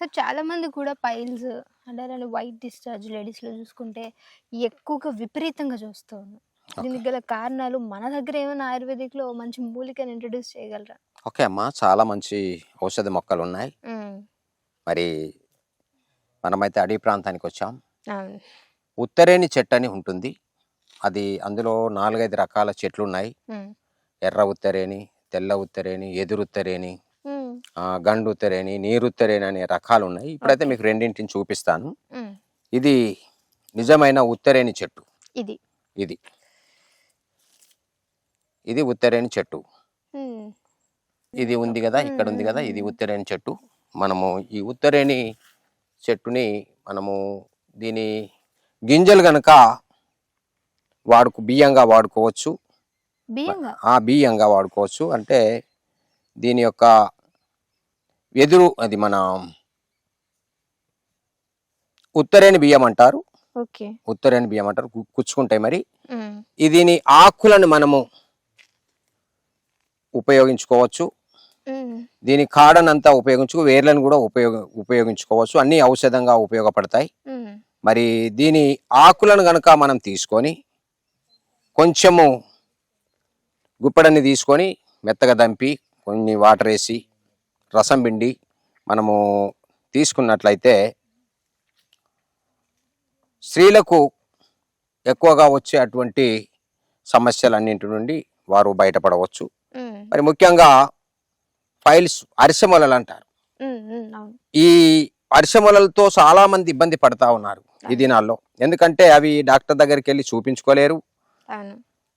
So చాలా మంది కూడా పైల్స్ అంటే అలానే వైట్ డిశ్చార్జ్ లేడీస్లో చూసుకుంటే ఎక్కువగా విపరీతంగా చూస్తూ ఉన్నాం దీనికి గల కారణాలు మన దగ్గర ఏమైనా ఆయుర్వేదిక్లో మంచి మూలికను ఇంట్రడ్యూస్ చేయగలరా? ఓకే అమ్మా చాలా మంచి ఔషధ మొక్కలు ఉన్నాయి. మరి మనమైతే అడవి ప్రాంతానికి వచ్చాం. ఉత్తరేణి చెట్టు అని ఉంటుంది. అది అందులో నాలుగైదు రకాల చెట్లు ఉన్నాయి. ఎర్ర ఉత్తరేణి తెల్ల ఉత్తరేణి ఎదురు ఉత్తరేణి గండు ఉత్తరేణి నీరు ఉత్తరేణి అనే రకాలు ఉన్నాయి ఇప్పుడైతే. మీకు రెండింటిని చూపిస్తాను. ఇది నిజమైన ఉత్తరేణి చెట్టు. ఇది. ఇది. ఇది ఉత్తరేణి చెట్టు. ఇది ఉంది కదా ఇక్కడ ఉంది కదా ఇది ఉత్తరేణి చెట్టు. మనము ఈ ఉత్తరేణి చెట్టుని మనము దీని గింజలు గనక వాడుకు బియ్యంగా వాడుకోవచ్చు. బియ్యంగా వాడుకోవచ్చు. అంటే దీని యొక్క ఎదురు అది మన ఉత్తరేణి బియ్యం అంటారు. ఉత్తరేణి బియ్యం అంటారు. కుచ్చుకుంటాయి మరి. దీని ఆకులను మనము ఉపయోగించుకోవచ్చు. దీని కాడనంతా ఉపయోగించుకో వేర్లను కూడా ఉపయోగ ఉపయోగించుకోవచ్చు. అన్ని ఔషధంగా ఉపయోగపడతాయి. మరి దీని ఆకులను గనక మనం తీసుకొని కొంచెము గుప్పెడని తీసుకొని మెత్తగా దంపి కొన్ని వాటర్ వేసి రసం పిండి మనము తీసుకున్నట్లయితే స్త్రీలకు ఎక్కువగా వచ్చే అటువంటి సమస్యలన్నింటి నుండి వారు బయటపడవచ్చు. మరి ముఖ్యంగా ఫైల్స్ అరిసెమొలలు అంటారు. ఈ అరిసెమొలలతో చాలా మంది ఇబ్బంది పడతా ఉన్నారు ఈ దినాల్లో. ఎందుకంటే అవి డాక్టర్ దగ్గరికి వెళ్ళి చూపించుకోలేరు.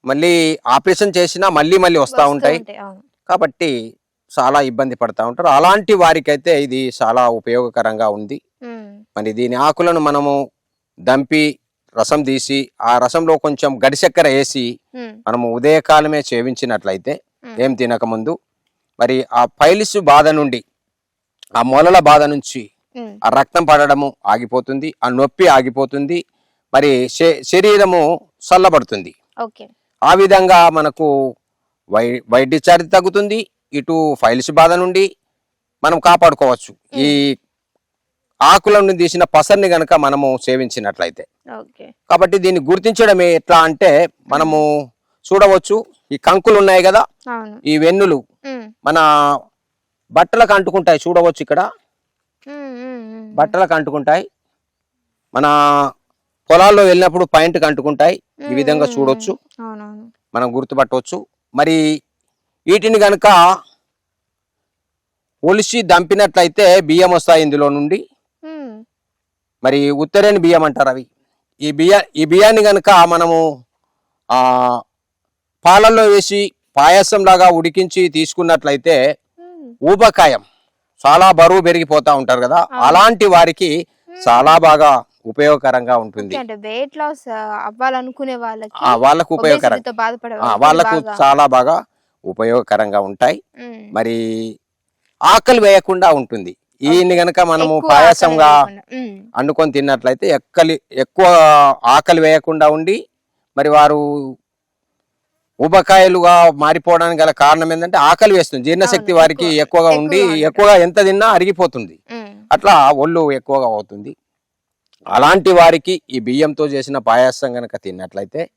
మళ్ళీ ఆపరేషన్ చేసినా మళ్ళీ మళ్ళీ వస్తూ ఉంటాయి. కాబట్టి చాలా ఇబ్బంది పడతా ఉంటారు అలాంటి వారికైతే ఇది చాలా ఉపయోగకరంగా ఉంది. మరి దీని ఆకులను మనము దంపి రసం తీసి ఆ రసంలో కొంచెం గడి చక్కెర వేసి. మనము ఉదయకాలమే సేవించినట్లయితే. ఏం తినకముందు మరి ఆ పైలిస్ బాధ నుండి ఆ మొలల బాధ నుంచి. ఆ రక్తం పడడము ఆగిపోతుంది ఆ నొప్పి ఆగిపోతుంది మరి శరీరము చల్లబడుతుంది ఆ విధంగా మనకు వై డిశ్చార్జ్ తగ్గుతుంది ఇటు ఫైల్స్ బాధ నుండి మనం కాపాడుకోవచ్చు. ఈ ఆకులను తీసిన పసర్ని గనక మనము సేవించినట్లయితే. కాబట్టి దీన్ని గుర్తించడం ఎట్లా అంటే మనము చూడవచ్చు ఈ కంకులు ఉన్నాయి కదా ఈ వెన్నులు. మన బట్టలకు అంటుకుంటాయి చూడవచ్చు ఇక్కడ. బట్టలకు అంటుకుంటాయి. మన పొలాల్లో వెళ్ళినప్పుడు పాయింట్కి అంటుకుంటాయి. ఈ విధంగా. చూడొచ్చు. అవునవును. మనం గుర్తుపట్టవచ్చు. మరి వీటిని గనక ఒలిసి దంపినట్లయితే బియ్యం వస్తాయి ఇందులో నుండి. మరి ఉత్తరేని బియ్యం అంటారు అవి ఈ బియ్య ఈ బియ్యాన్ని గనక మనము ఆ పాలల్లో వేసి పాయసం లాగా ఉడికించి తీసుకున్నట్లయితే. ఊబకాయం చాలా బరువు పెరిగిపోతా ఉంటారు కదా. అలాంటి వారికి చాలా బాగా ఉపయోగకరంగా ఉంటుంది ఓకే, అంటే వెయిట్ లాస్ అవ్వాలనుకునే వాళ్ళకి ఆ వాళ్ళకు ఉపయోగకరం. చాలా బాగా ఉపయోగకరంగా ఉంటాయి. మరి ఆకలి వేయకుండా ఉంటుంది ఈయన్ని గనక మనము పాయసంగా. అండుకొని తిన్నట్లయితే ఎక్కలి ఎక్కువ ఆకలి వేయకుండా ఉండి మరి వారు ఉబకాయలుగా మారిపోవడానికి గల కారణం ఏంటంటే ఆకలి వేస్తుంది జీర్ణశక్తి వారికి ఎక్కువ- ఎక్కువగా ఉండి ఎక్కువగా ఎంత తిన్నా అరిగిపోతుంది. అట్లా ఒళ్ళు ఎక్కువగా అవుతుంది అలాంటి వారికి ఈ బియ్యంతో చేసిన పాయసం గనక తిన్నట్లయితే.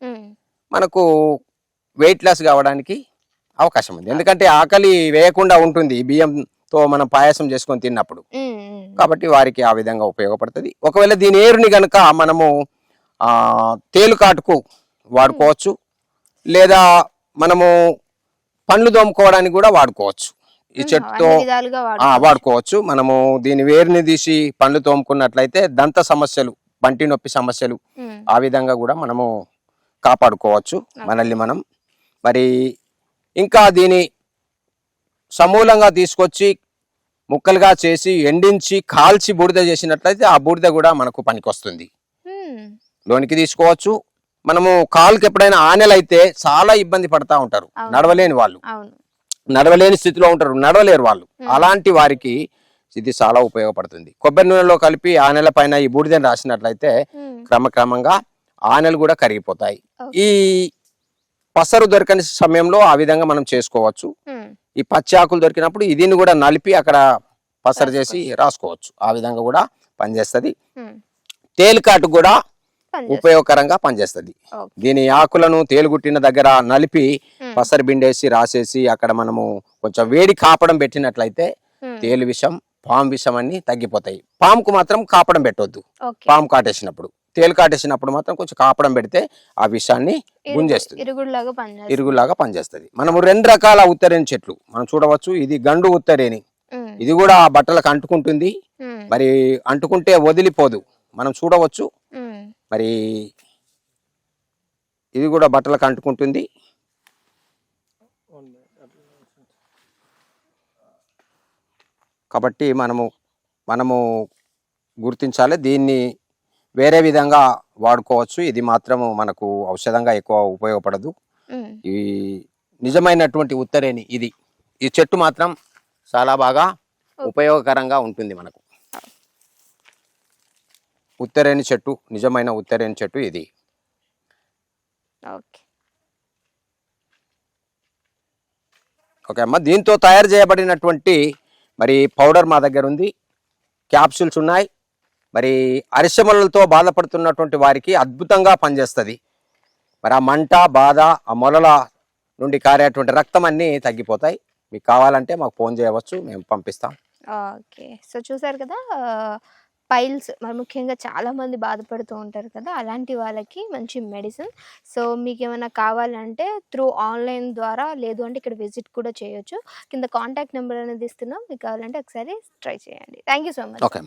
మనకు వెయిట్ లాస్ కావడానికి అవకాశం ఉంది ఎందుకంటే ఆకలి వేయకుండా ఉంటుంది బియ్యంతో మనం పాయసం చేసుకొని తిన్నప్పుడు. కాబట్టి వారికి ఆ విధంగా ఉపయోగపడుతుంది ఒకవేళ దీని ఏరుని గనక మనము ఆ తేలుకాటుకు వాడుకోవచ్చు లేదా మనము పండ్లు తోముకోవడానికి కూడా వాడుకోవచ్చు ఈ. చెట్టుతో వాడుకోవచ్చు. మనము దీని వేరుని తీసి పండ్లు తోముకున్నట్లయితే దంత సమస్యలు పంటి నొప్పి సమస్యలు. ఆ విధంగా కూడా మనము కాపాడుకోవచ్చు మనల్ని మనం మరి ఇంకా దీని సమూలంగా తీసుకొచ్చి ముక్కలుగా చేసి ఎండించి కాల్చి బూడిద చేసినట్లయితే ఆ బూడిద కూడా మనకు పనికొస్తుంది. లోనికి తీసుకోవచ్చు. మనము కాలుకి ఎప్పుడైనా ఆనెలు అయితే చాలా ఇబ్బంది పడతా ఉంటారు. నడవలేని వాళ్ళు. నడవలేని స్థితిలో ఉంటారు. నడవలేరు వాళ్ళు. అలాంటి వారికి ఇది చాలా ఉపయోగపడుతుంది. కొబ్బరి నూనెలో కలిపి ఆనెల పైన ఈ బూడిదని రాసినట్లయితే. క్రమక్రమంగా ఆనెలు కూడా కరిగిపోతాయి. ఈ పసరు దొరకని సమయంలో ఆ విధంగా మనం చేసుకోవచ్చు. ఈ పచ్చి ఆకులు దొరికినప్పుడు ఇదిని కూడా నలిపి అక్కడ పసరు చేసి రాసుకోవచ్చు. ఆ విధంగా కూడా పనిచేస్తుంది. తేలికాటు కూడా. ఉపయోగకరంగా పనిచేస్తుంది. దీని ఆకులను తేలుగుట్టిన దగ్గర నలిపి పసరు బిండేసి రాసేసి అక్కడ మనము కొంచెం వేడి కాపడం పెట్టినట్లయితే తేలు విషం పాము విషం అన్ని తగ్గిపోతాయి. పాముకు మాత్రం కాపడం పెట్టొద్దు. ఓకే. పాము కాటేసినప్పుడు. తేలు కాటేసినప్పుడు మాత్రం కొంచెం కాపడం పెడితే ఆ విషాన్ని గుంజేస్తుంది. ఇరుగులాగా పనిచేస్తుంది. మనము రెండు రకాల ఉత్తరేణి చెట్లు మనం చూడవచ్చు. ఇది గండు ఉత్తరేణి ఇది కూడా బట్టలకు అంటుకుంటుంది. మరి అంటుకుంటే వదిలిపోదు. మనం చూడవచ్చు. మరి ఇది కూడా బట్టలకు అంటుకుంటుంది. కాబట్టి మనము మనము గుర్తించాలి దీన్ని వేరే విధంగా వాడుకోవచ్చు. ఇది మాత్రము మనకు ఔషధంగా ఎక్కువ ఉపయోగపడదు. ఈ నిజమైనటువంటి ఉత్తరేణి ఇది. ఈ చెట్టు మాత్రం చాలా బాగా ఉపయోగకరంగా ఉంటుంది మనకు. ఉత్తరేణి చెట్టు నిజమైన ఉత్తరేణి చెట్టు ఇది. ఓకే. అమ్మ దీంతో తయారు చేయబడినటువంటి మరి పౌడర్ మా దగ్గర ఉంది క్యాప్సూల్స్ ఉన్నాయి. మరి అరిసెమలతో బాధపడుతున్నటువంటి వారికి అద్భుతంగా పనిచేస్తుంది. మరి ఆ మంట బాధ ఆ మొలల నుండి కారేటువంటి రక్తం అన్నీ తగ్గిపోతాయి. మీకు కావాలంటే మాకు ఫోన్ చేయవచ్చు మేము పంపిస్తాం. ఓకే. సో చూసారు కదా పైల్స్ మరి ముఖ్యంగా చాలా మంది బాధపడుతూ ఉంటారు కదా అలాంటి వాళ్ళకి మంచి మెడిసిన్. సో మీకు ఏమైనా కావాలంటే త్రూ ఆన్లైన్ ద్వారా లేదు అంటే ఇక్కడ విజిట్ కూడా చేయొచ్చు. కింద కాంటాక్ట్ నెంబర్ అనేది ఇస్తున్నాం. మీకు కావాలంటే ఒకసారి ట్రై చేయండి. Thank you so much. Okay